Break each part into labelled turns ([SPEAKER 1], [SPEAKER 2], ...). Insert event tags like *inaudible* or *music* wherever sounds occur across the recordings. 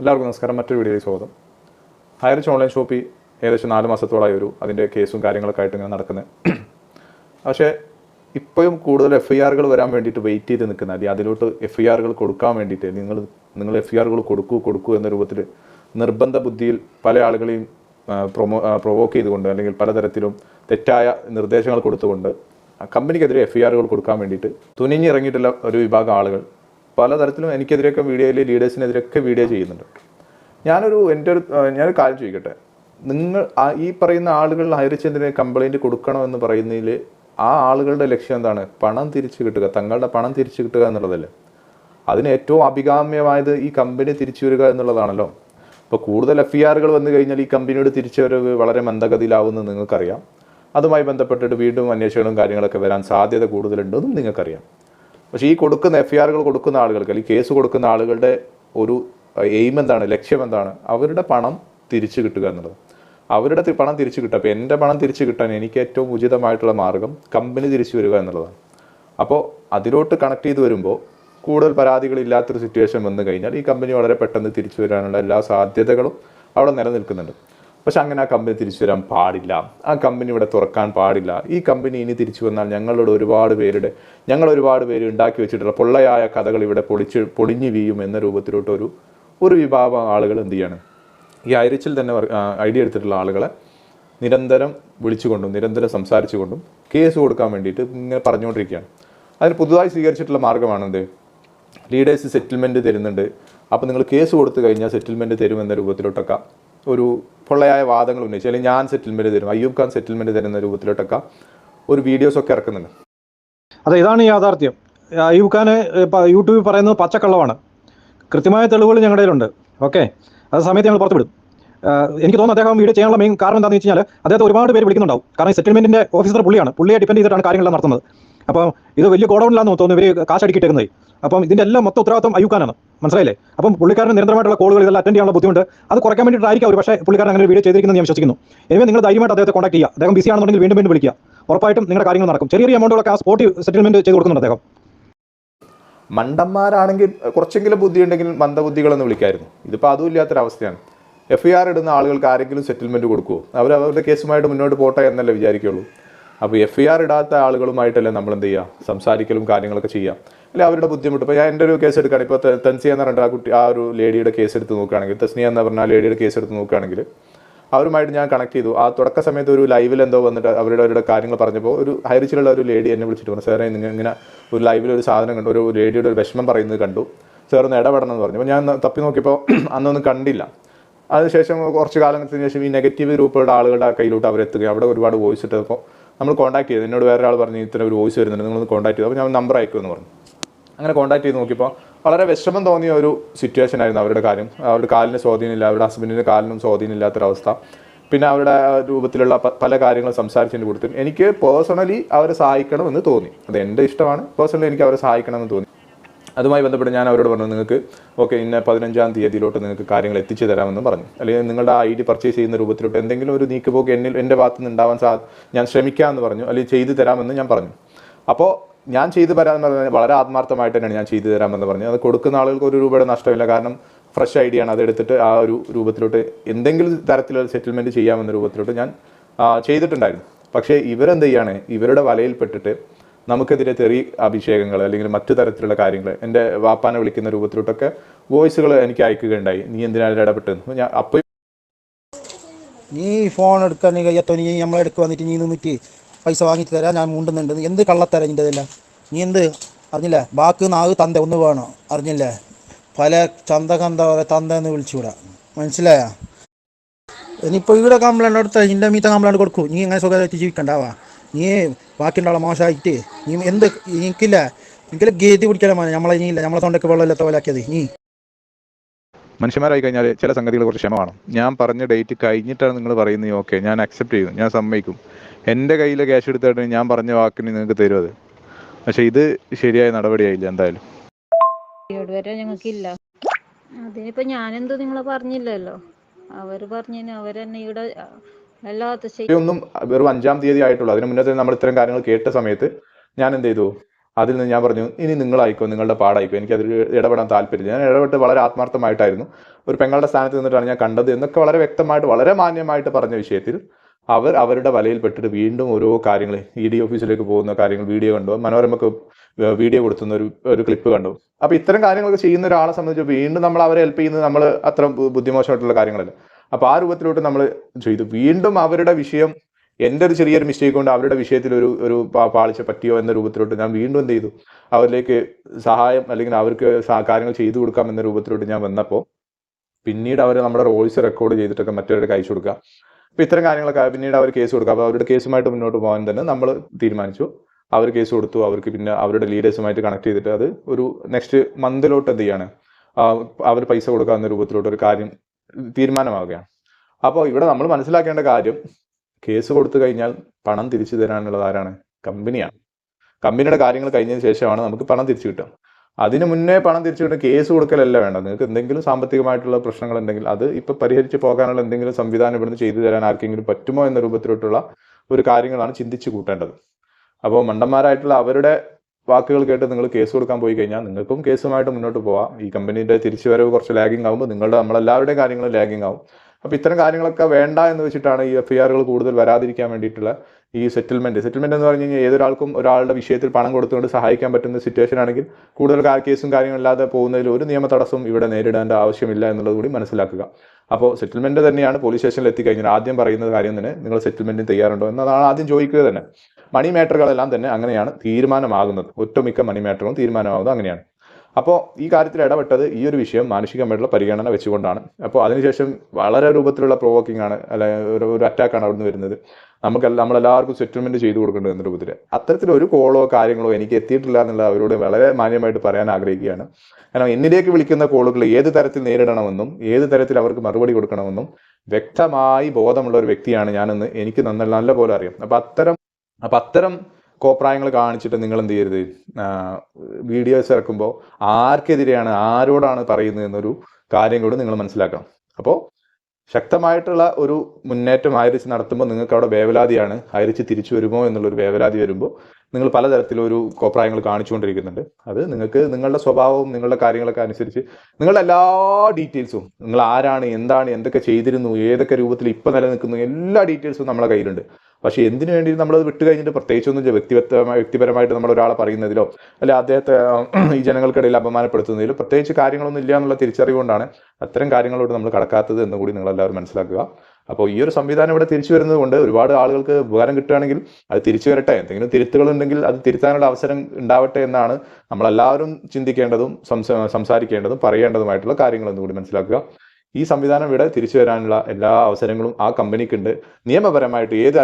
[SPEAKER 1] എല്ലാവർക്കും നമസ്കാരം. മറ്റൊരു വീഡിയോയിൽ സ്വാഗതം. ഹയറിച്ച് ഓൺലൈൻ ഷോപ്പിൽ ഏകദേശം നാല് മാസത്തോളമായി ഒരു അതിന്റെ കേസും കാര്യങ്ങളൊക്കെ ആയിട്ട് ഇങ്ങനെ നടക്കുന്നത് പക്ഷേ ഇപ്പോഴും കൂടുതൽ എഫ് ഐ ആറുകൾ വരാൻ വേണ്ടിയിട്ട് വെയിറ്റ് ചെയ്ത് നിൽക്കുന്ന അല്ലെങ്കിൽ അതിലോട്ട് എഫ് ഐ ആറുകൾ കൊടുക്കാൻ വേണ്ടിയിട്ട് നിങ്ങൾ നിങ്ങൾ എഫ് ഐ ആറുകൾ കൊടുക്കൂ കൊടുക്കൂ എന്ന രൂപത്തിൽ നിർബന്ധ ബുദ്ധിയിൽ പല ആളുകളെയും പ്രൊമോ പ്രൊവോക്ക് ചെയ്തുകൊണ്ട് അല്ലെങ്കിൽ പലതരത്തിലും തെറ്റായ നിർദ്ദേശങ്ങൾ കൊടുത്തുകൊണ്ട് കമ്പനിക്കെതിരെ എഫ് ഐ ആറുകൾ കൊടുക്കാൻ വേണ്ടിയിട്ട് തുനിഞ്ഞിറങ്ങിയിട്ടുള്ള ഒരു വിഭാഗം ആളുകൾ പലതരത്തിലും എനിക്കെതിരെയൊക്കെ വീഡിയോയിൽ ലീഡേഴ്സിനെതിരെയൊക്കെ വീഡിയോ ചെയ്യുന്നുണ്ട്. ഞാനൊരു എന്റെ ഒരു ഞാനൊരു കാര്യം ചോദിക്കട്ടെ. നിങ്ങൾ ഈ പറയുന്ന ആളുകൾ ഹൈറിച്ചെന്തിനെ കംപ്ലൈന്റ് കൊടുക്കണമെന്ന് പറയുന്നതിൽ ആ ആളുകളുടെ ലക്ഷ്യം എന്താണ്? പണം തിരിച്ചു കിട്ടുക തങ്ങളുടെ പണം തിരിച്ചു കിട്ടുക എന്നുള്ളതല്ലേ? അതിന് ഏറ്റവും അഭികാമ്യമായത് ഈ കമ്പനി തിരിച്ചു വരിക എന്നുള്ളതാണല്ലോ. അപ്പോൾ കൂടുതൽ എഫ് ഇ ആറുകൾ വന്നു കഴിഞ്ഞാൽ ഈ കമ്പനിയോട് തിരിച്ചു വരവ് വളരെ മന്ദഗതിയിലാവുമെന്ന് നിങ്ങൾക്കറിയാം. അതുമായി ബന്ധപ്പെട്ടിട്ട് വീണ്ടും അന്വേഷണങ്ങളും കാര്യങ്ങളൊക്കെ വരാൻ സാധ്യത കൂടുതലുണ്ടെന്നും നിങ്ങൾക്കറിയാം. പക്ഷേ ഈ കൊടുക്കുന്ന എഫ് ഐ ആറുകൾ കൊടുക്കുന്ന ആളുകൾക്ക് അല്ലെങ്കിൽ കേസ് കൊടുക്കുന്ന ആളുകളുടെ ഒരു എയിം എന്താണ് ലക്ഷ്യം എന്താണ് അവരുടെ പണം തിരിച്ചു കിട്ടുക എന്നുള്ളത്. അവരുടെ പണം തിരിച്ചു കിട്ടുക. അപ്പോൾ എന്റെ പണം തിരിച്ചു കിട്ടാൻ എനിക്ക് ഏറ്റവും ഉചിതമായിട്ടുള്ള മാർഗം കമ്പനി തിരിച്ചു വരിക എന്നുള്ളതാണ്. അപ്പോൾ അതിലോട്ട് കണക്ട് ചെയ്ത് വരുമ്പോൾ കൂടുതൽ പരാതികളില്ലാത്തൊരു സിറ്റുവേഷൻ വന്നു കഴിഞ്ഞാൽ ഈ കമ്പനി വളരെ പെട്ടെന്ന് തിരിച്ചു വരാനുള്ള എല്ലാ സാധ്യതകളും അവിടെ നിലനിൽക്കുന്നുണ്ട്. പക്ഷെ അങ്ങനെ ആ കമ്പനി തിരിച്ചു വരാൻ പാടില്ല. ആ കമ്പനി ഇവിടെ തുറക്കാൻ പാടില്ല. ഈ കമ്പനി ഇനി തിരിച്ചു വന്നാൽ ഞങ്ങളുടെ ഒരുപാട് പേരുടെ ഞങ്ങൾ ഒരുപാട് പേര് ഉണ്ടാക്കി വെച്ചിട്ടുള്ള പൊള്ളയായ കഥകൾ ഇവിടെ പൊളിച്ച് പൊളിഞ്ഞു വീയും എന്ന രൂപത്തിലോട്ട് ഒരു ഒരു വിഭാഗം ആളുകൾ എന്ത് ചെയ്യാണ്? ഈ ഐറിച്ചിൽ തന്നെ ഐഡിയ എടുത്തിട്ടുള്ള ആളുകളെ നിരന്തരം വിളിച്ചുകൊണ്ടും നിരന്തരം സംസാരിച്ചുകൊണ്ടും കേസ് കൊടുക്കാൻ വേണ്ടിയിട്ട് ഇങ്ങനെ പറഞ്ഞുകൊണ്ടിരിക്കുകയാണ്. അതിന് പുതുതായി സ്വീകരിച്ചിട്ടുള്ള മാർഗമാണെന്ത് ലീഡേഴ്സ് സെറ്റിൽമെന്റ് തരുന്നുണ്ട്. അപ്പോൾ നിങ്ങൾ കേസ് കൊടുത്തു കഴിഞ്ഞാൽ സെറ്റിൽമെന്റ് തരുമെന്ന രൂപത്തിലോട്ടൊക്കെ ഒരു പൊള്ളയായ വാദങ്ങൾ ഉന്നയിച്ചു. അല്ലെങ്കിൽ ഞാൻ സെറ്റിൽമെന്റ് തരും അയ്യൂബ് ഖാൻ സെറ്റിൽമെന്റ് തരുന്ന രൂപത്തിലോട്ടൊക്കെ ഒരു വീഡിയോസൊക്കെ ഇറക്കുന്നുണ്ട്.
[SPEAKER 2] അതെ ഇതാണ് യാഥാർത്ഥ്യം. അയ്യൂബ് ഖാന് യൂട്യൂബിൽ പറയുന്നത് പച്ചക്കള്ളമാണ്. കൃത്യമായ തെളിവുകൾ ഞങ്ങളുടെ ഉണ്ട് ഓക്കെ? അത് സമയത്ത് ഞങ്ങൾ പുറത്തു വിടും ആ, എനിക്ക് തോന്നുന്നു അദ്ദേഹം വീഡിയോ ചെയ്യാനുള്ള മെയിൻ കാരണം എന്താണെന്ന് വെച്ച് കഴിഞ്ഞാൽ അദ്ദേഹത്തെ ഒരുപാട് പേര് വിളിക്കുന്നുണ്ടാവും. കാരണം സെറ്റിൽമെന്റിന്റെ ഓഫീസർ പുള്ളിയാണ്. പുള്ളിയെ ഡിപ്പെൻഡ് ചെയ്തിട്ടാണ് കാര്യങ്ങളെല്ലാം നടത്തുന്നത്. അപ്പോൾ ഇത് വലിയ ഗോഡൌണിലാണെന്ന് തോന്നുന്നു. ഇവർ കാശ് അടിക്കിട്ടിരുന്നത് അപ്പം ഇതിന്റെ എല്ലാം മൊത്തം ഉത്തരവാദിത്വം അയ്യൂക്കാനാണ്. മനസ്സിലായില്ലേ? അപ്പം പുള്ളിക്കാരന് നിരന്തരമായിട്ടുള്ള കോളുകൾ ഇതെല്ലാം അറ്റൻഡ് ചെയ്യാനുള്ള ബുദ്ധിമുട്ട്. അത് കുറയ്ക്കാൻ വേണ്ടിയിട്ടായിരിക്കും ഒരു പക്ഷേ പുള്ളിക്കാരൻ അങ്ങനെ ഒരു വീഡിയോ ചെയ്തിരിക്കുന്നത് ഞാൻ വിശ്വസിക്കുന്നു. എനിവേ നിങ്ങൾ ധൈര്യമായിട്ട് അദ്ദേഹത്തെ കോൺടാക്ട് ചെയ്യുക. അദ്ദേഹം ബിസി ആണെന്നുണ്ടെങ്കിൽ വീണ്ടും വീണ്ടും വിളിക്കുക. ഉറപ്പായിട്ടും നിങ്ങളുടെ കാര്യങ്ങൾ നടക്കും. ചെറിയ എമൗണ്ടുകളൊക്കെ ആ സ്പോട്ട് സെറ്റിൽമെന്റ് ചെയ്ത് കൊടുക്കുന്നുണ്ട് അദ്ദേഹം.
[SPEAKER 1] മണ്ടന്മാരാണെങ്കിൽ കുറച്ചെങ്കിലും ബുദ്ധി ഉണ്ടെങ്കിൽ മന്ദബുദ്ധികളെന്ന് വിളിക്കായിരുന്നു. ഇതിപ്പോൾ അതും ഇല്ലാത്തൊരവസ്ഥയാണ്. എഫ് ഐ ആർ ഇടുന്ന ആളുകൾക്ക് ആരെങ്കിലും സെറ്റിൽമെന്റ് കൊടുക്കുമോ അവർ അവരുടെ കേസുമായിട്ട് മുന്നോട്ട് പോട്ടെ എന്നല്ലേ വിചാരിക്കുള്ളൂ. അപ്പോൾ എഫ് ഐ ആർ ഇടാത്ത ആളുകളുമായിട്ടല്ലേ നമ്മൾ എന്ത് ചെയ്യുക സംസാരിക്കലും കാര്യങ്ങളൊക്കെ ചെയ്യാം. അല്ലെ അവരുടെ ബുദ്ധിമുട്ട്. ഇപ്പോൾ ഞാൻ എന്റെ ഒരു കേസ് എടുക്കുകയാണ് ഇപ്പോൾ തൻസി എന്ന് പറഞ്ഞിട്ട് ആ കുട്ടി ആ ഒരു ലേഡിയുടെ കേസ് എടുത്ത് നോക്കുകയാണെങ്കിൽ തസ്നിയ എന്ന് പറഞ്ഞ ലേഡിയുടെ കേസ് എടുത്ത് നോക്കുകയാണെങ്കിൽ അവരുമായിട്ട് ഞാൻ കണക്ട് ചെയ്തു. ആ തുടക്ക സമയത്ത് ഒരു ലൈവിൽ എന്തോ വന്നിട്ട് അവരുടെ അവരുടെ കാര്യങ്ങൾ പറഞ്ഞപ്പോൾ ഒരു ഹൈറിച്ചിലുള്ള ഒരു ലേഡി എന്നെ വിളിച്ചിട്ട് പറഞ്ഞു സാറേ നിങ്ങൾ ഇങ്ങനെ ഒരു ലൈവിൽ ഒരു സാധനം കണ്ടു. ഒരു ലേഡിയുടെ ഒരു വിഷമം പറയുന്നത് കണ്ടു. സാർ ഒന്ന് ഇടപെടണം എന്ന് പറഞ്ഞു. അപ്പോൾ ഞാൻ തപ്പി നോക്കിയപ്പോൾ *clears throat* അന്നൊന്നും കണ്ടില്ല. അതിനുശേഷം കുറച്ച് കാലത്തിന് ശേഷം ഈ നെഗറ്റീവ് ഗ്രൂപ്പുകളുടെ ആളുകളുടെ കയ്യിലോട്ട് അവരെത്തുകയും അവിടെ ഒരുപാട് വോയിസ് ഇട്ടപ്പോൾ നമ്മൾ കോൺടാക്ട് ചെയ്തു. എന്നോട് വേറെ ആൾ പറഞ്ഞു ഇത്ര ഒരു വോയിസ് വരുന്നുണ്ട് നിങ്ങളൊന്ന് കോൺടാക്ട് ചെയ്തു? അപ്പോൾ ഞാൻ നമ്പർ അയക്കുമെന്ന് പറഞ്ഞു. അങ്ങനെ കോൺടാക്ട് ചെയ്ത് നോക്കിയപ്പോൾ വളരെ വിഷമം തോന്നിയ ഒരു സിറ്റുവേഷൻ ആയിരുന്നു അവരുടെ കാര്യം. അവരുടെ കാലിന് സ്വാധീനമില്ല അവരുടെ ഹസ്ബൻഡിന്റെ കാലിനും സ്വാധീനമില്ലാത്തൊരവസ്ഥ പിന്നെ അവരുടെ രൂപത്തിലുള്ള പല കാര്യങ്ങളും സംസാരിച്ചിട്ട് കൊടുത്തു എനിക്ക് പേഴ്സണലി അവരെ സഹായിക്കണമെന്ന് തോന്നി. അത് എന്റെ ഇഷ്ടമാണ്. പേഴ്സണലി എനിക്ക് അവരെ സഹായിക്കണമെന്ന് തോന്നി. അതുമായി ബന്ധപ്പെട്ട് ഞാൻ അവരോട് പറഞ്ഞു നിങ്ങൾക്ക് ഓക്കെ ഇന്ന പതിനഞ്ചാം തീയതിയിലോട്ട് നിങ്ങൾക്ക് കാര്യങ്ങൾ എത്തിച്ചു തരാമെന്ന് പറഞ്ഞു. അല്ലെങ്കിൽ നിങ്ങളുടെ ഐ ഡി പർച്ചേസ് ചെയ്യുന്ന രൂപത്തിലോട്ട് എന്തെങ്കിലും ഒരു നീക്കുപോക്ക് എന്നിൽ എന്റെ ഭാഗത്ത് നിന്ന് ഉണ്ടാവാൻ സാ ഞാൻ ശ്രമിക്കാമെന്ന് പറഞ്ഞു അല്ലെങ്കിൽ ചെയ്തു തരാമെന്ന് ഞാൻ പറഞ്ഞു. അപ്പോൾ ഞാൻ ചെയ്തു തരാമെന്ന് പറഞ്ഞാൽ വളരെ ആത്മാർത്ഥമായിട്ട് തന്നെയാണ് ഞാൻ ചെയ്തു തരാമെന്ന് പറഞ്ഞു അത് കൊടുക്കുന്ന ആളുകൾക്ക് ഒരു രൂപയുടെ നഷ്ടമില്ല. കാരണം ഫ്രഷ് ഐഡിയ ആണ്. അതെടുത്തിട്ട് ആ ഒരു രൂപത്തിലോട്ട് എന്തെങ്കിലും തരത്തിലുള്ള സെറ്റിൽമെന്റ് ചെയ്യാമെന്ന രൂപത്തിലോട്ട് ഞാൻ ചെയ്തിട്ടുണ്ടായിരുന്നു. പക്ഷേ ഇവരെന്ത് ചെയ്യാണ്? ഇവരുടെ വലയിൽപ്പെട്ടിട്ട് നമുക്കെതിരെ തെറി അഭിഷേകങ്ങൾ അല്ലെങ്കിൽ മറ്റു തരത്തിലുള്ള കാര്യങ്ങൾ എന്റെ വാപ്പാനെ വിളിക്കുന്ന രൂപത്തിലോട്ടൊക്കെ വോയിസുകൾ എനിക്ക് അയക്കുകയുണ്ടായി. നീ എന്തിനാണ് ഇടപെട്ടെന്ന് ഞാൻ അപ്പോൾ
[SPEAKER 3] നീ ഫോൺ എടുക്കാൻ നീ കയ്യത്തോ? നീ നമ്മളെടുക്ക് വന്നിട്ട് നീ നിന്നിട്ട് പൈസ വാങ്ങിച്ച് തരാം ഞാൻ മുണ്ടുന്നുണ്ട്. എന്ത് കള്ളത്തരാ നീ എന്ത്? അറിഞ്ഞില്ലേ? ബാക്ക് നാഗ് തന്ത ഒന്ന് വേണോ? അറിഞ്ഞില്ലേ? പല ചന്ത കന്ത പോലെ തന്ത എന്ന് വിളിച്ചുകൂടാ. മനസ്സിലായ? ഇനിയിപ്പോൾ ഇവിടെ കംപ്ലൈന്റ് എടുത്ത നിന്റെ മീത്ത കംപ്ലൈന്റ് കൊടുക്കൂ. നീ ഇങ്ങനെ സുഖമായിട്ട് ജീവിക്കണ്ടാവാ നീ ബാക്കിയുള്ള ആളെ മോശമായിട്ട്. നീ എന്ത് എനിക്കില്ല. എനിക്കില്ല ഗേതി പിടിക്കാൻ മോനെ. നമ്മളെ നീ ഇല്ല നമ്മളെ തൊണ്ടയ്ക്ക് വെള്ളമില്ലാത്ത പോലാക്കിയത് നീ.
[SPEAKER 1] മനുഷ്യന്മാരായി കഴിഞ്ഞാൽ ചില സംഗതികൾ കുറച്ച് ക്ഷമമാണ് ഞാൻ പറഞ്ഞ ഡേറ്റ് കഴിഞ്ഞിട്ടാണ് നിങ്ങൾ പറയുന്നത് ഓക്കെ. ഞാൻ അക്സെപ്റ്റ് ചെയ്യും ഞാൻ സമ്മതിക്കും. എന്റെ കയ്യിൽ ക്യാഷ് എടുത്തിട്ട് ഞാൻ പറഞ്ഞ വാക്കിന് നിങ്ങൾക്ക് തരും അത്. പക്ഷെ ഇത് ശരിയായ നടപടിയായില്ല എന്തായാലും.
[SPEAKER 4] വരെ ഞങ്ങൾക്കില്ല. അതിനിപ്പോ ഞാനെന്ത് നിങ്ങളെ പറഞ്ഞില്ലല്ലോ. അവർ പറഞ്ഞു അവരെന്നെ ഇവിടെ
[SPEAKER 1] ഒന്നും വെറും അഞ്ചാം തീയതി ആയിട്ടുള്ളൂ. അതിന് മുന്നേ തന്നെ നമ്മൾ ഇത്തരം കാര്യങ്ങൾ കേട്ട സമയത്ത് ഞാൻ എന്ത് ചെയ്തു? അതിൽ നിന്ന് ഞാൻ പറഞ്ഞു ഇനി നിങ്ങളായിക്കോ നിങ്ങളുടെ പാടായിക്കോ. എനിക്ക് അതിൽ ഇടപെടാൻ താല്പര്യമില്ല. ഞാൻ ഇടപെട്ട് വളരെ ആത്മാർത്ഥമായിട്ടായിരുന്നു. ഒരു പെങ്ങളുടെ സ്ഥാനത്ത് നിന്നിട്ടാണ് ഞാൻ കണ്ടത് എന്നൊക്കെ വളരെ വ്യക്തമായിട്ട് വളരെ മാന്യമായിട്ട് പറഞ്ഞ വിഷയത്തിൽ അവർ അവരുടെ വലയിൽപ്പെട്ടിട്ട് വീണ്ടും ഓരോ കാര്യങ്ങൾ ഇ ഡി ഓഫീസിലേക്ക് പോകുന്ന കാര്യങ്ങൾ വീഡിയോ കണ്ടു. മനോരമക്ക് വീഡിയോ കൊടുത്തുന്ന ഒരു ഒരു ക്ലിപ്പ് കണ്ടു. അപ്പൊ ഇത്തരം കാര്യങ്ങളൊക്കെ ചെയ്യുന്ന ഒരാളെ സംബന്ധിച്ച് വീണ്ടും നമ്മൾ അവരെ ഹെൽപ്പ് ചെയ്യുന്നത് നമ്മൾ അത്ര ബുദ്ധിമോശമായിട്ടുള്ള കാര്യങ്ങളല്ല. അപ്പൊ ആ രൂപത്തിലോട്ട് നമ്മൾ ചെയ്തു. വീണ്ടും അവരുടെ വിഷയം എന്റെ ഒരു ചെറിയൊരു മിസ്റ്റേക്ക് കൊണ്ട് അവരുടെ വിഷയത്തിൽ ഒരു ഒരു പാളിച്ച പറ്റിയോ എന്ന രൂപത്തിലോട്ട് ഞാൻ വീണ്ടും എന്ത് ചെയ്തു. അവരിലേക്ക് സഹായം അല്ലെങ്കിൽ അവർക്ക് കാര്യങ്ങൾ ചെയ്തു കൊടുക്കാം എന്ന രൂപത്തിലോട്ട് ഞാൻ വന്നപ്പോൾ പിന്നീട് അവർ നമ്മുടെ വോയിസ് റെക്കോർഡ് ചെയ്തിട്ടൊക്കെ മറ്റവരുടെ അയച്ചു കൊടുക്കുക. അപ്പൊ ഇത്തരം കാര്യങ്ങളൊക്കെ പിന്നീട് അവർ കേസ് കൊടുക്കുക. അപ്പോൾ അവരുടെ കേസുമായിട്ട് മുന്നോട്ട് പോകാൻ തന്നെ നമ്മൾ തീരുമാനിച്ചു. അവർ കേസ് കൊടുത്തു. അവർക്ക് പിന്നെ അവരുടെ ലീഡേഴ്സുമായിട്ട് കണക്ട് ചെയ്തിട്ട് അത് ഒരു നെക്സ്റ്റ് മന്തിലോട്ട് എന്ത് ചെയ്യാണ്? അവർ പൈസ കൊടുക്കാവുന്ന രൂപത്തിലോട്ട് ഒരു കാര്യം തീരുമാനമാവുകയാണ്. അപ്പോൾ ഇവിടെ നമ്മൾ മനസ്സിലാക്കേണ്ട കാര്യം കേസ് കൊടുത്തു കഴിഞ്ഞാൽ പണം തിരിച്ചു തരാനുള്ളത് ആരാണ്? കമ്പനിയാണ്. കമ്പനിയുടെ കാര്യങ്ങൾ കഴിഞ്ഞതിന് ശേഷമാണ് നമുക്ക് പണം തിരിച്ചു കിട്ടുക. അതിനു മുന്നേ പണം തിരിച്ചു കിട്ടുന്ന കേസ് കൊടുക്കലല്ല വേണ്ട നിങ്ങൾക്ക് എന്തെങ്കിലും സാമ്പത്തികമായിട്ടുള്ള പ്രശ്നങ്ങൾ ഉണ്ടെങ്കിൽ അത് ഇപ്പൊ പരിഹരിച്ച് പോകാനുള്ള എന്തെങ്കിലും സംവിധാനം ഇവിടുന്ന് ചെയ്തു തരാൻ ആർക്കെങ്കിലും പറ്റുമോ എന്ന രൂപത്തിലോട്ടുള്ള ഒരു കാര്യങ്ങളാണ് ചിന്തിച്ചു കൂട്ടേണ്ടത്. അപ്പോൾ മണ്ടന്മാരായിട്ടുള്ള അവരുടെ വാക്കുകൾ കേട്ട് നിങ്ങൾ കേസ് കൊടുക്കാൻ പോയി കഴിഞ്ഞാൽ നിങ്ങൾക്കും കേസുമായിട്ട് മുന്നോട്ട് പോവാം. ഈ കമ്പനിയുടെ തിരിച്ചു വരവ് കുറച്ച് ലാഗിങ് ആകുമ്പോൾ നിങ്ങളുടെ നമ്മളെല്ലാവരുടെയും കാര്യങ്ങൾ ലാഗിങ് ആവും. അപ്പോൾ ഇത്തരം കാര്യങ്ങളൊക്കെ വേണ്ട എന്ന് വെച്ചിട്ടാണ് ഈ എഫ് ഐ ആറുകൾ കൂടുതൽ വരാതിരിക്കാൻ വേണ്ടിയിട്ടുള്ള ഈ സെറ്റിൽമെന്റ് സെറ്റിൽമെന്റ് എന്ന് പറഞ്ഞു കഴിഞ്ഞാൽ ഏതൊരാൾക്കും ഒരാളുടെ വിഷയത്തിൽ പണം കൊടുത്തുകൊണ്ട് സഹായിക്കാൻ പറ്റുന്ന സിറ്റുവേഷൻ ആണെങ്കിൽ കൂടുതൽ കേസും കാര്യങ്ങളില്ലാതെ പോകുന്നതിൽ ഒരു നിയമ തടസ്സവും ഇവിടെ നേരിടേണ്ട ആവശ്യമില്ല എന്നുള്ളത് കൂടി മനസ്സിലാക്കുക. അപ്പോൾ സെറ്റിൽമെന്റ് തന്നെയാണ് പോലീസ് സ്റ്റേഷനിൽ എത്തിക്കഴിഞ്ഞാൽ ആദ്യം പറയുന്ന കാര്യം തന്നെ നിങ്ങൾ സെറ്റിൽമെന്റിന് തയ്യാറുണ്ടോ? എന്നതാണ് ആദ്യം ചോദിക്കുക തന്നെ. മണി മാറ്ററുകളെല്ലാം തന്നെ അങ്ങനെയാണ് തീരുമാനമാകുന്നത്. ഒട്ടുമിക്ക മണി മാറ്ററുകളും തീരുമാനമാകുന്നത് അങ്ങനെയാണ്. അപ്പോൾ ഈ കാര്യത്തിൽ ഇടപെട്ടത് ഈ ഒരു വിഷയം മാനുഷികമായിട്ടുള്ള പരിഗണന വെച്ചുകൊണ്ടാണ്. അപ്പോൾ അതിനുശേഷം വളരെ രൂപത്തിലുള്ള പ്രൊവോക്കിംഗ് ആണ് അല്ലെ ഒരു ഒരു അറ്റാക്കാണ് അവിടുന്ന് വരുന്നത്. നമുക്ക് നമ്മളെല്ലാവർക്കും സെറ്റിൽമെന്റ് ചെയ്തു കൊടുക്കേണ്ടത് എന്ന രൂപത്തിൽ അത്തരത്തിലൊരു കോളോ കാര്യങ്ങളോ എനിക്ക് എത്തിയിട്ടില്ല എന്നുള്ള അവരോട് വളരെ മാന്യമായിട്ട് പറയാൻ ആഗ്രഹിക്കുകയാണ്. കാരണം എന്നിലേക്ക് വിളിക്കുന്ന കോളുകൾ ഏത് തരത്തിൽ നേരിടണമെന്നും ഏത് തരത്തിൽ അവർക്ക് മറുപടി കൊടുക്കണമെന്നും വ്യക്തമായി ബോധമുള്ള ഒരു വ്യക്തിയാണ് ഞാനെന്ന് എനിക്ക് നന്നല്ല നല്ല പോലെ അറിയാം. അപ്പം അത്തരം അപ്പം അത്തരം കോപ്രായങ്ങൾ കാണിച്ചിട്ട് നിങ്ങൾ എന്ത് ചെയ്യരുത് വീഡിയോസ് ഇറക്കുമ്പോൾ ആർക്കെതിരെയാണ് ആരോടാണ് പറയുന്നത് എന്നൊരു കാര്യം കൂടി നിങ്ങൾ മനസ്സിലാക്കണം. അപ്പോൾ ശക്തമായിട്ടുള്ള ഒരു മുന്നേറ്റം ആയിരിച്ച് നടത്തുമ്പോൾ നിങ്ങൾക്ക് അവിടെ വേവലാതിയാണ് ആയിരിച്ച് തിരിച്ചു വരുമോ എന്നുള്ളൊരു വേവലാതി വരുമ്പോൾ നിങ്ങൾ പലതരത്തിലൊരു കോപ്രായങ്ങൾ കാണിച്ചുകൊണ്ടിരിക്കുന്നുണ്ട്. അത് നിങ്ങൾക്ക് നിങ്ങളുടെ സ്വഭാവവും നിങ്ങളുടെ കാര്യങ്ങളൊക്കെ അനുസരിച്ച് നിങ്ങളുടെ എല്ലാ ഡീറ്റെയിൽസും നിങ്ങൾ ആരാണ് എന്താണ് എന്തൊക്കെ ചെയ്തിരുന്നു ഏതൊക്കെ രൂപത്തിൽ ഇപ്പം നിലനിൽക്കുന്നു എല്ലാ ഡീറ്റെയിൽസും നമ്മളെ കയ്യിലുണ്ട്. പക്ഷേ എന്തിനു വേണ്ടി നമ്മളത് വിട്ടു കഴിഞ്ഞിട്ട് പ്രത്യേകിച്ചൊന്നും വ്യക്തിപരമായി വ്യക്തിപരമായിട്ട് നമ്മൾ ഒരാളെ പറയുന്നതിലോ അല്ലെ അദ്ദേഹത്തെ ഈ ജനങ്ങൾക്കിടയിൽ അപമാനപ്പെടുത്തുന്നതിലോ പ്രത്യേകിച്ച് കാര്യങ്ങളൊന്നും ഇല്ല എന്നുള്ള തിരിച്ചറിവുകൊണ്ടാണ് അത്തരം കാര്യങ്ങളോട് നമ്മൾ കടക്കാത്തത് എന്ന് കൂടി നിങ്ങളെല്ലാവരും മനസ്സിലാക്കുക. അപ്പോൾ ഈ ഒരു സംവിധാനം ഇവിടെ തിരിച്ചു വരുന്നത് കൊണ്ട് ഒരുപാട് ആളുകൾക്ക് ഉപകാരം കിട്ടുകയാണെങ്കിൽ അത് തിരിച്ചു വരട്ടെ. എന്തെങ്കിലും തിരുത്തുകൾ ഉണ്ടെങ്കിൽ അത് തിരുത്താനുള്ള അവസരം ഉണ്ടാവട്ടെ എന്നാണ് നമ്മളെല്ലാവരും ചിന്തിക്കേണ്ടതും സംസ സംസാരിക്കേണ്ടതും പറയേണ്ടതുമായിട്ടുള്ള കാര്യങ്ങൾ എന്ന് കൂടി മനസ്സിലാക്കുക. ഈ സംവിധാനം ഇവിടെ തിരിച്ചു വരാനുള്ള എല്ലാ അവസരങ്ങളും ആ കമ്പനിക്കുണ്ട്. നിയമപരമായിട്ട് ഏത്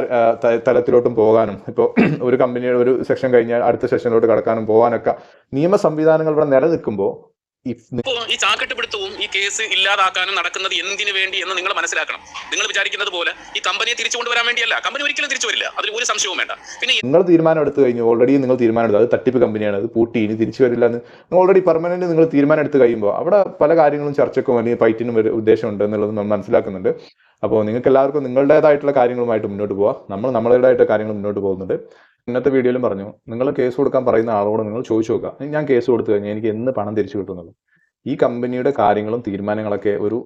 [SPEAKER 1] തലത്തിലോട്ടും പോകാനും ഇപ്പോൾ ഒരു കമ്പനിയുടെ ഒരു സെക്ഷൻ കഴിഞ്ഞാൽ അടുത്ത സെക്ഷനിലോട്ട് കടക്കാനും പോകാനൊക്കെ നിയമ സംവിധാനങ്ങൾ ഇവിടെ നിലനിൽക്കുമ്പോൾ
[SPEAKER 5] ഇപ്പോ ഈ ചാക്കെട്ടുപിടുത്തവും ഈ കേസ് ഇല്ലാതാക്കാനും നടക്കുന്നത് എന്തിനു വേണ്ടി എന്ന് നിങ്ങൾ മനസ്സിലാക്കണം. നിങ്ങൾ വിചാരിക്കുന്നത് പോലെ ഈ കമ്പനിയെ തിരിച്ചു കൊണ്ടുവരാൻ വേണ്ടിയല്ല. കമ്പനി ഒരിക്കലും തിരിച്ചു വരില്ല. അതിൽ ഒരു സംശയവും വേണ്ട. പിന്നെ
[SPEAKER 1] നിങ്ങൾ തീരുമാനം എടുത്തു കഴിഞ്ഞു. ഓൾറെഡി നിങ്ങൾ തീരുമാനം എടുത്തു. അത് തട്ടിപ്പ് കമ്പനിയാണ് അത് പൂട്ടി ഇനി തിരിച്ചു വരില്ല എന്ന് നിങ്ങൾ ഓൾറെഡി പെർമനന്റ് നിങ്ങൾ തീരുമാനം എടുത്തു കഴിയുമ്പോൾ അവിടെ പല കാര്യങ്ങളും ചർച്ചക്കും അല്ലെങ്കിൽ ഫൈറ്റിനും ഒരു ഉദ്ദേശമുണ്ട് എന്നുള്ളത് നമ്മൾ മനസ്സിലാക്കുന്നുണ്ട്. അപ്പോൾ നിങ്ങൾക്ക് എല്ലാവർക്കും നിങ്ങളുടേതായിട്ടുള്ള കാര്യങ്ങളുമായിട്ട് മുന്നോട്ട് പോവാം. നമ്മൾ നമ്മളുടേതായിട്ടുള്ള കാര്യങ്ങൾ മുന്നോട്ട് പോകുന്നുണ്ട്. ഇന്നത്തെ വീഡിയോയിലും പറഞ്ഞു നിങ്ങൾ കേസ് കൊടുക്കാൻ പറയുന്ന ആളോട് നിങ്ങൾ ചോദിച്ചു നോക്കുക. ഞാൻ കേസ് കൊടുത്തു കഴിഞ്ഞാൽ എനിക്ക് എന്ന് പണം തിരിച്ചു കിട്ടുന്നുള്ളൂ. ഈ കമ്പനിയുടെ കാര്യങ്ങളും തീരുമാനങ്ങളൊക്കെ ഒരു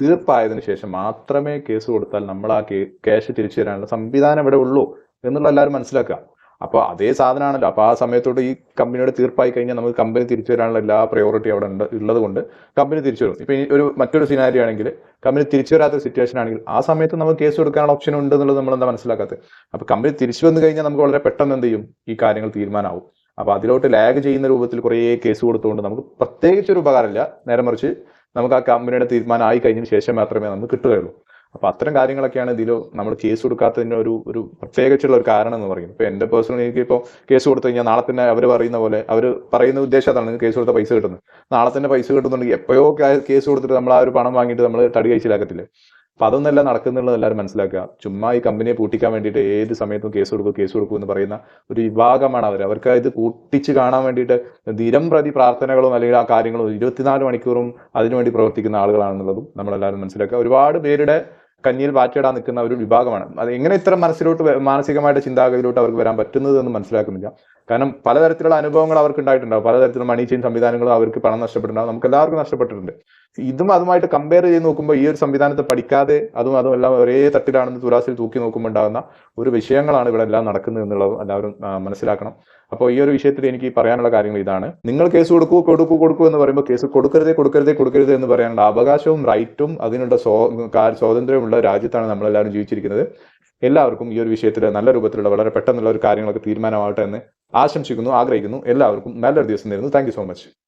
[SPEAKER 1] തീർപ്പായതിനു ശേഷം മാത്രമേ കേസ് കൊടുത്താൽ നമ്മൾ ആ ക്യാഷ് തിരിച്ചു തരാനുള്ള സംവിധാനം ഇവിടെ ഉള്ളൂ എന്നുള്ള എല്ലാവരും മനസ്സിലാക്കുക. അപ്പോൾ അതേ സാധനമാണല്ലോ. അപ്പോൾ ആ സമയത്തോട് ഈ കമ്പനിയുടെ തീർപ്പായി കഴിഞ്ഞാൽ നമുക്ക് കമ്പനി തിരിച്ചു വരാനുള്ള എല്ലാ പ്രയോറിറ്റി അവിടെ ഉണ്ട് ഉള്ളത് കൊണ്ട് കമ്പനി തിരിച്ചു വരും. ഇപ്പോൾ ഇനി ഒരു മറ്റൊരു സിനാരി ആണെങ്കിൽ കമ്പനി തിരിച്ചു വരാത്ത സിറ്റുവേഷൻ ആണെങ്കിൽ ആ സമയത്ത് നമുക്ക് കേസ് കൊടുക്കാനുള്ള ഓപ്ഷൻ ഉണ്ട് എന്നുള്ളത് നമ്മൾ എന്താ മനസ്സിലാക്കാത്തത്? അപ്പോൾ കമ്പനി തിരിച്ചു വന്നു കഴിഞ്ഞാൽ നമുക്ക് വളരെ പെട്ടെന്ന് എന്ത് ചെയ്യും? ഈ കാര്യങ്ങൾ തീരുമാനമാവും. അപ്പോൾ അതിലോട്ട് ലാഗ് ചെയ്യുന്ന രൂപത്തിൽ കുറേ കേസ് കൊടുത്തുകൊണ്ട് നമുക്ക് പ്രത്യേകിച്ച് ഒരു ഉപകാരമില്ല. നേരെ മറിച്ച് നമുക്ക് ആ കമ്പനിയുടെ തീരുമാനം ആയി കഴിഞ്ഞതിന് ശേഷം മാത്രമേ നമുക്ക് കിട്ടുകയുള്ളൂ. അപ്പോൾ അത്തരം കാര്യങ്ങളൊക്കെയാണ് ഇതിൽ നമ്മൾ കേസ് കൊടുക്കാത്തതിന് ഒരു ഒരു പ്രത്യേകിച്ചുള്ള ഒരു കാരണം എന്ന് പറയും ഇപ്പോൾ എന്റെ പേഴ്സണൽ എനിക്ക് ഇപ്പോൾ കേസ് കൊടുത്തു കഴിഞ്ഞാൽ നാളെ തന്നെ അവർ പറയുന്ന പോലെ അവർ പറയുന്ന ഉദ്ദേശം അതാണ് കേസ് കൊടുത്ത പൈസ കിട്ടുന്നത്. നാളെ തന്നെ പൈസ കിട്ടുന്നുണ്ടെങ്കിൽ എപ്പോഴോ കേസ് കൊടുത്തിട്ട് നമ്മൾ ആ ഒരു പണം വാങ്ങിയിട്ട് നമ്മൾ തടി കഴിച്ചിലാക്കത്തില്ലേ? അപ്പൊ അതൊന്നല്ല നടക്കുന്നുള്ളത് എല്ലാവരും മനസ്സിലാക്കുക. ചുമ്മാ ഈ കമ്പനിയെ പൂട്ടിക്കാൻ വേണ്ടിയിട്ട് ഏത് സമയത്തും കേസ് കൊടുക്കും കേസ് കൊടുക്കും എന്ന് പറയുന്ന ഒരു വിഭാഗമാണ് അവർ അവർക്ക് ഇത് പൂട്ടിച്ച് കാണാൻ വേണ്ടിയിട്ട് ദിനം പ്രതി പ്രാർത്ഥനകളും അല്ലെങ്കിൽ ആ കാര്യങ്ങളും ഇരുപത്തിനാല് മണിക്കൂറും അതിനുവേണ്ടി പ്രവർത്തിക്കുന്ന ആളുകളാണെന്നുള്ളതും നമ്മളെല്ലാവരും മനസ്സിലാക്കുക. ഒരുപാട് പേരുടെ കഞ്ഞിയിൽ വാറ്റിടാൻ നിൽക്കുന്ന ഒരു വിഭാഗമാണ്. അത് എങ്ങനെ ഇത്ര മനസ്സിലോട്ട് മാനസികമായിട്ട് ചിന്താഗതിയിലോട്ട് അവർക്ക് വരാൻ പറ്റുന്നത് എന്ന് മനസ്സിലാക്കുന്നില്ല. കാരണം പലതരത്തിലുള്ള അനുഭവങ്ങൾ അവർക്ക് ഉണ്ടായിട്ടുണ്ടാവും പലതരത്തിലുള്ള മണി ചെയിൻ സംവിധാനങ്ങളും അവർക്ക് പണം നഷ്ടപ്പെട്ടിട്ടുണ്ടാവും. നമുക്ക് എല്ലാവർക്കും നഷ്ടപ്പെട്ടിട്ടുണ്ട്. ഇതും അതുമായിട്ട് കമ്പയർ ചെയ്ത് നോക്കുമ്പോൾ ഈ ഒരു സംവിധാനത്തെ പഠിക്കാതെ അതും അതും എല്ലാം ഒരേ തട്ടിലാണെന്ന് തുലാസിൽ തൂക്കി നോക്കുമ്പോൾ ഉണ്ടാകുന്ന ഒരു വിഷയങ്ങളാണ് ഇവിടെ എല്ലാം നടക്കുന്നത് എന്നുള്ളത് എല്ലാവരും മനസ്സിലാക്കണം. അപ്പോൾ ഈ ഒരു വിഷയത്തിൽ എനിക്ക് പറയാനുള്ള കാര്യങ്ങൾ ഇതാണ്. നിങ്ങൾ കേസ് കൊടുക്കൂ കൊടുക്കൂ കൊടുക്കൂ എന്ന് പറയുമ്പോൾ കേസ് കൊടുക്കരുതേ കൊടുക്കരുതേ കൊടുക്കരുതേ എന്ന് പറയാനുള്ള അവകാശവും റൈറ്റും അതിനുള്ള സ്വ സ്വാതന്ത്ര്യമുള്ള രാജ്യത്താണ് നമ്മളെല്ലാവരും ജീവിച്ചിരിക്കുന്നത്. എല്ലാവർക്കും ഈ ഒരു വിഷയത്തിൽ നല്ല രൂപത്തിലുള്ള വളരെ പെട്ടെന്നുള്ള ഒരു കാര്യങ്ങളൊക്കെ തീരുമാനമാവട്ടെ എന്ന് ആശംസിക്കുന്നു ആഗ്രഹിക്കുന്നു. എല്ലാവർക്കും നല്ലൊരു ദിവസം നേരുന്നു. Thank so much